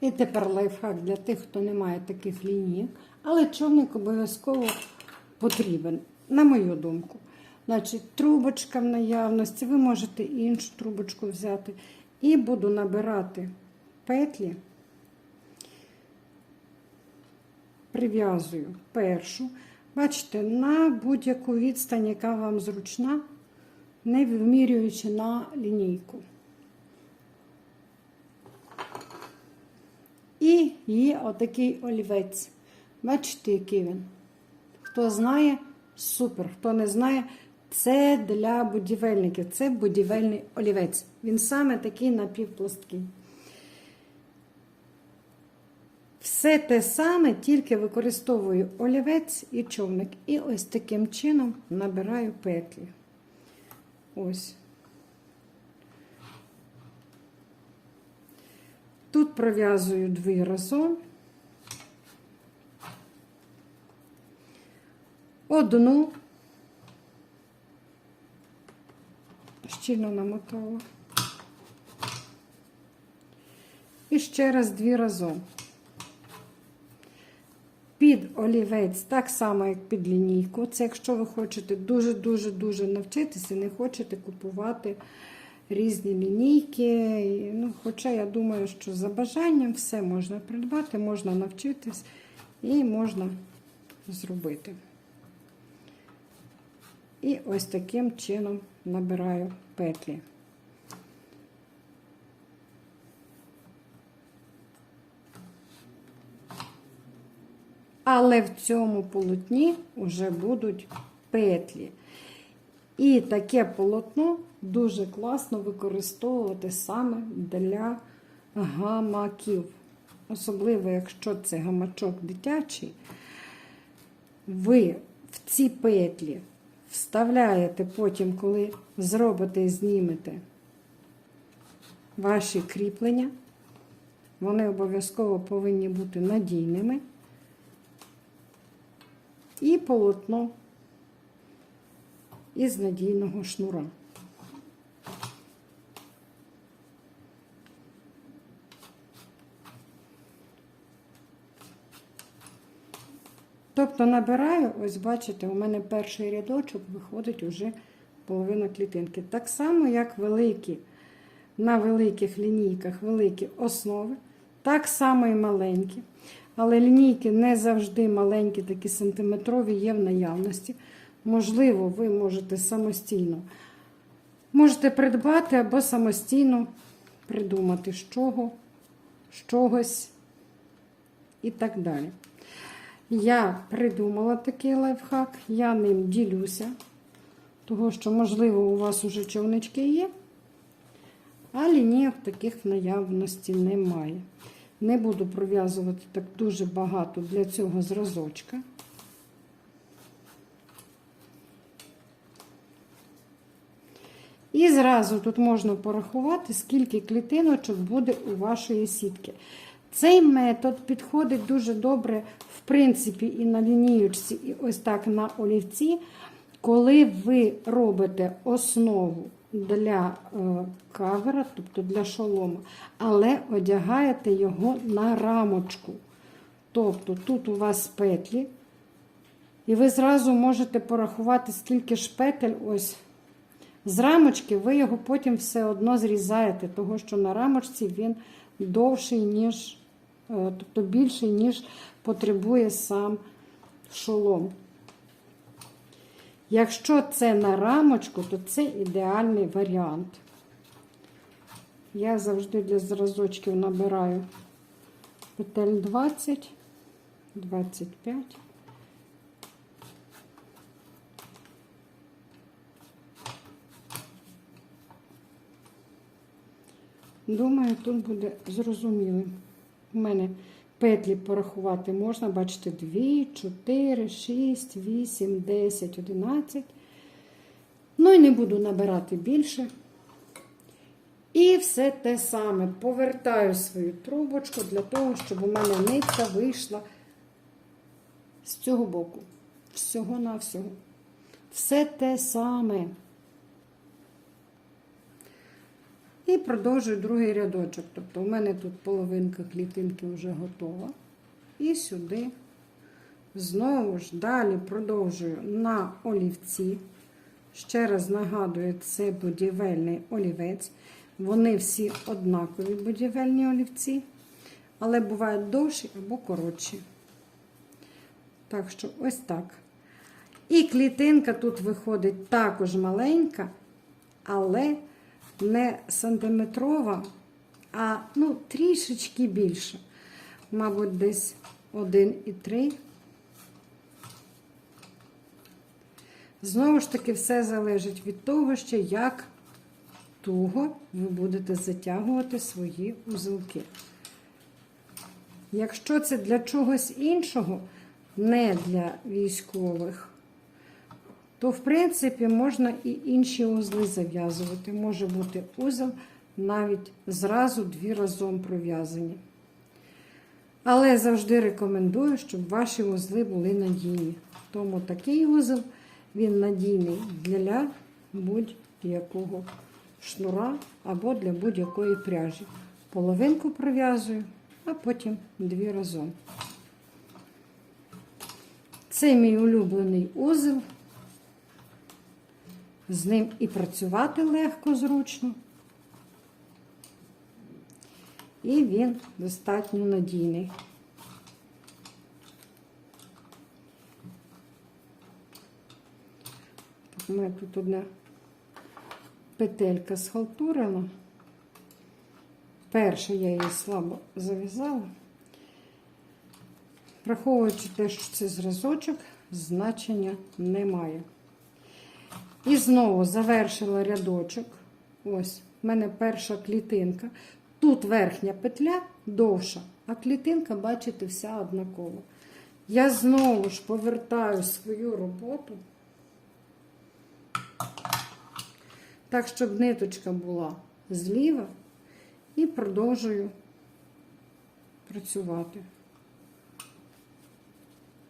І тепер лайфхак для тих, хто не має таких лінійок, але човник обов'язково потрібен, на мою думку. Значить, трубочка в наявності, ви можете іншу трубочку взяти. І буду набирати петлі, прив'язую першу. Бачите, на будь-яку відстань, яка вам зручна, не вимірюючи на лінійку. І є отакий олівець. Бачите, який він. Хто знає, супер. Хто не знає, це для будівельників. Це будівельний олівець. Він саме такий напівпласткий. Все те саме, тільки використовую олівець і човник. І ось таким чином набираю петлі. Ось. Тут пров'язую дві разом. Одну щільно намотала. І ще раз дві разом. Під олівець, так само, як під лінійку. Це якщо ви хочете дуже-дуже-дуже навчитися, не хочете купувати різні лінійки. І, Ну, Хоча я думаю, що за бажанням все можна придбати, можна навчитись і можна зробити. І ось таким чином набираю петлі. Але в цьому полотні вже будуть петлі. І таке полотно дуже класно використовувати саме для гамаків. Особливо, якщо це гамачок дитячий, ви в ці петлі вставляєте потім, коли зробите і знімете ваші кріплення. Вони обов'язково повинні бути надійними. І полотно із надійного шнура. Тобто набираю, ось бачите, у мене перший рядочок виходить уже половина клітинки. Так само, як великі, на великих лінійках великі основи, так само і маленькі. Але лінійки не завжди маленькі, такі сантиметрові є в наявності. Можливо, ви можете самостійно можете придбати або самостійно придумати з чого, з чогось і так далі. Я придумала такий лайфхак, я ним ділюся, того що, можливо, у вас уже човнички є, а лінійок таких наявності немає. Не буду пров'язувати так дуже багато для цього зразочка. І зразу тут можна порахувати, скільки клітиночок буде у вашої сітки. Цей метод підходить дуже добре, в принципі, і на лініючці, і ось так на олівці, коли ви робите основу для е, кавера, тобто для шолома, але одягаєте його на рамочку. Тобто тут у вас петлі, і ви зразу можете порахувати, скільки ж петель ось. З рамочки ви його потім все одно зрізаєте, тому що на рамочці він довший, ніж, тобто більший, ніж потребує сам шолом. Якщо це на рамочку, то це ідеальний варіант. Я завжди для зразочків набираю петель 20, 25. Думаю, тут буде зрозумілим. У мене петлі порахувати можна, бачите, 2, 4, 6, 8, 10, 11. Ну і не буду набирати більше. І все те саме повертаю свою трубочку для того, щоб у мене нитка вийшла з цього боку. Всього на всього. Все те саме. І продовжую другий рядочок. Тобто у мене тут половинка клітинки вже готова. І сюди знову ж далі продовжую на олівці. Ще раз нагадую, це будівельний олівець. Вони всі однакові будівельні олівці, але бувають довші або коротші. Так що ось так. І клітинка тут виходить також маленька, але не сантиметрова, а ну, трішечки більше. Мабуть, десь 1,3. Знову ж таки, все залежить від того, ще як туго ви будете затягувати свої узелки. Якщо це для чогось іншого, не для військових, то, в принципі, можна і інші узли зав'язувати. Може бути узел навіть зразу дві разом пров'язані. Але завжди рекомендую, щоб ваші узли були надійні. Тому такий узел він надійний для будь-якого шнура або для будь-якої пряжі. Половинку пров'язую, а потім дві разом. Це мій улюблений узел. З ним і працювати легко, зручно. І він достатньо надійний. У мене тут одна петелька схалтурила. Перша я її слабо зав'язала. Враховуючи те, що це зразочок, значення немає. І знову завершила рядочок. Ось, в мене перша клітинка. Тут верхня петля довша, а клітинка, бачите, вся однакова. Я знову ж повертаю свою роботу, так, щоб ниточка була зліва, і продовжую працювати.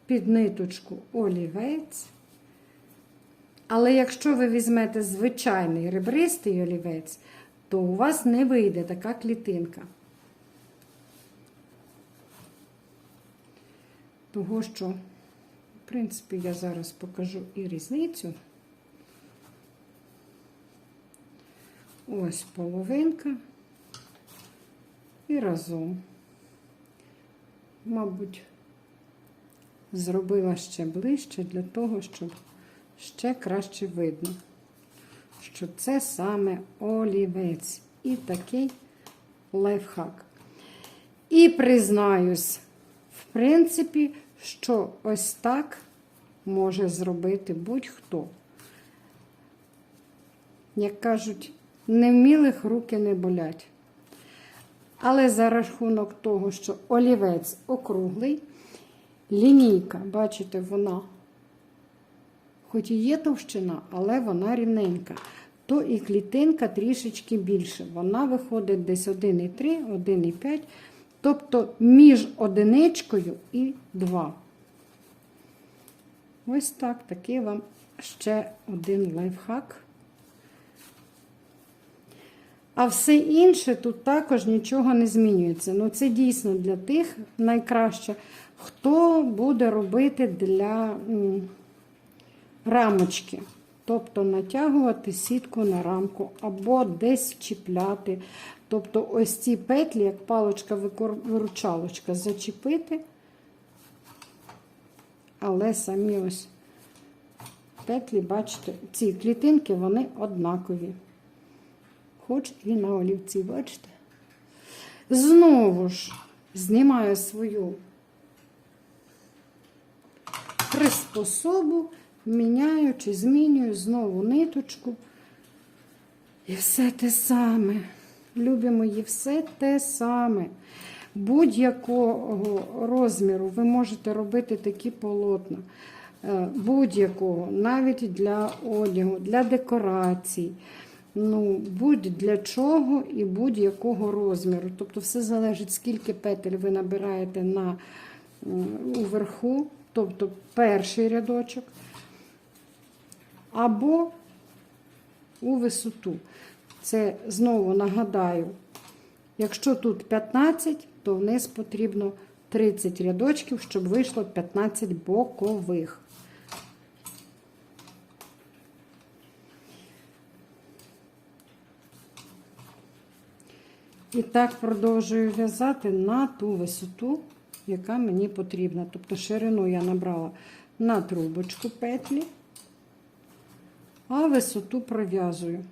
Під ниточку олівець. Але якщо ви візьмете звичайний ребристий олівець, то у вас не вийде така клітинка. Того, що, в принципі, я зараз покажу і різницю. Ось половинка і разом. Мабуть, зробила ще ближче для того, щоб ще краще видно, що це саме олівець і такий лайфхак. І признаюсь, в принципі, що ось так може зробити будь-хто. Як кажуть, невмілих руки не болять. Але за рахунок того, що олівець округлий, лінійка, бачите, вона хоч і є товщина, але вона рівненька. То і клітинка трішечки більше. Вона виходить десь 1,3, 1,5. Тобто між одиничкою і 2. Ось так, такий вам ще один лайфхак. А все інше тут також нічого не змінюється. Ну, це дійсно для тих найкраще, хто буде робити для рамочки. Тобто натягувати сітку на рамку або десь чіпляти. Тобто ось ці петлі, як палочка-виручалочка, зачепити, але самі ось петлі, бачите, ці клітинки, вони однакові. Хоч і на олівці, бачите? Знову ж знімаю свою приспособу, міняю чи змінюю знову ниточку. І все те саме. Любі мої, все те саме. Будь-якого розміру ви можете робити такі полотна. Е, Будь-якого, навіть для одягу, для декорацій. Ну, будь-для чого і будь-якого розміру. Тобто, все залежить, скільки петель ви набираєте на, уверху, тобто перший рядочок, або у висоту. Це знову нагадаю, якщо тут 15, то вниз потрібно 30 рядочків, щоб вийшло 15 бокових. І так продовжую в'язати на ту висоту, яка мені потрібна. Тобто ширину я набрала на трубочку петлі, а висоту пров'язую.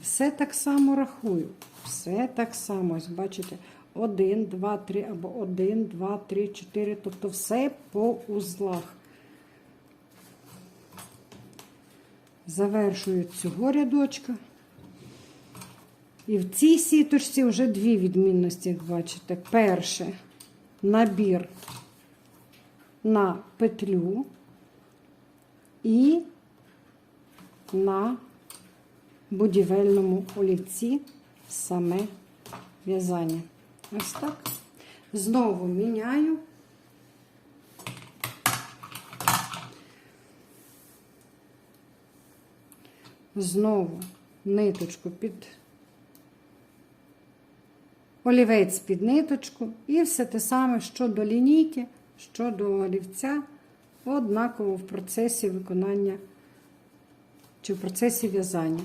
Все так само рахую. Все так само. Ось бачите, 1, 2, 3 або 1, 2, 3, 4. Тобто все по узлах. Завершую цього рядочка. І в цій сіточці вже дві відмінності, як бачите. Перше набір на петлю і на будівельному олівці саме в'язання. Ось так. Знову міняю. Знову ниточку під олівець під ниточку і все те саме, що до лінійки, що до олівця, однаково в процесі виконання чи в процесі в'язання.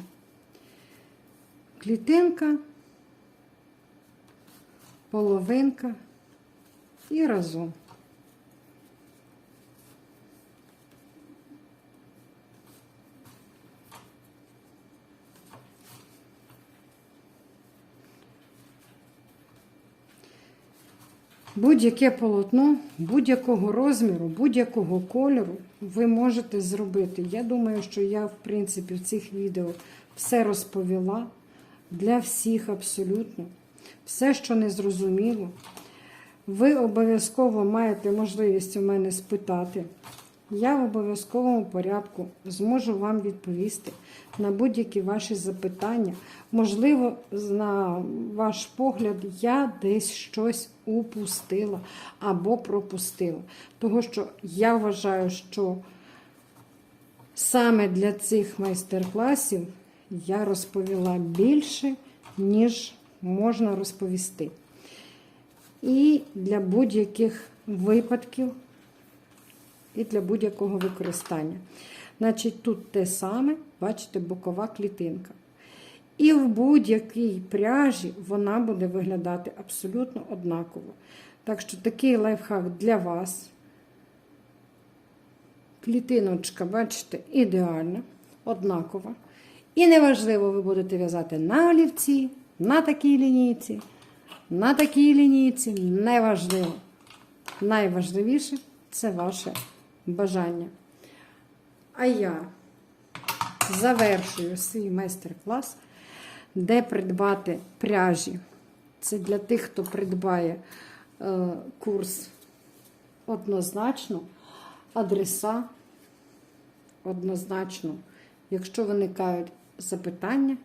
Клітинка, половинка і разом. Будь-яке полотно, будь-якого розміру, будь-якого кольору ви можете зробити. Я думаю, що я, в принципі, в цих відео все розповіла для всіх абсолютно. Все, що не зрозуміло. Ви обов'язково маєте можливість у мене спитати. Я в обов'язковому порядку зможу вам відповісти на будь-які ваші запитання. Можливо, на ваш погляд, я десь щось упустила або пропустила. Тому що я вважаю, що саме для цих майстер-класів я розповіла більше, ніж можна розповісти. І для будь-яких випадків і для будь-якого використання. Значить, тут те саме, бачите, бокова клітинка. І в будь-якій пряжі вона буде виглядати абсолютно однаково. Так що такий лайфхак для вас. Клітиночка, бачите, ідеальна, однакова. І неважливо, ви будете в'язати на олівці, на такій лінійці, на такій лінійці, неважливо. Найважливіше це ваше бажання. А я завершую свій майстер-клас, де придбати пряжі. Це для тих, хто придбає е, курс однозначно, адреса однозначно. Якщо виникають запитання,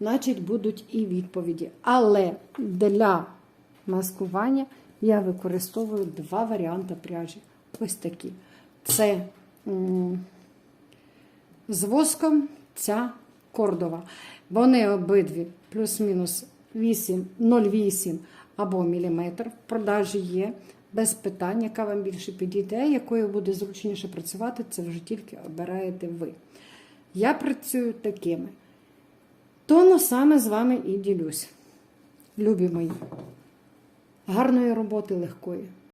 значить будуть і відповіді. Але для маскування я використовую два варіанти пряжі. Ось такі. Це з воском ця кордова. Вони обидві плюс-мінус 8, 0,8 або міліметр. В продажі є. Без питань, яка вам більше підійде, якою буде зручніше працювати, це вже тільки обираєте ви. Я працюю такими. Тому саме з вами і ділюсь. Любі мої. Гарної роботи легкої.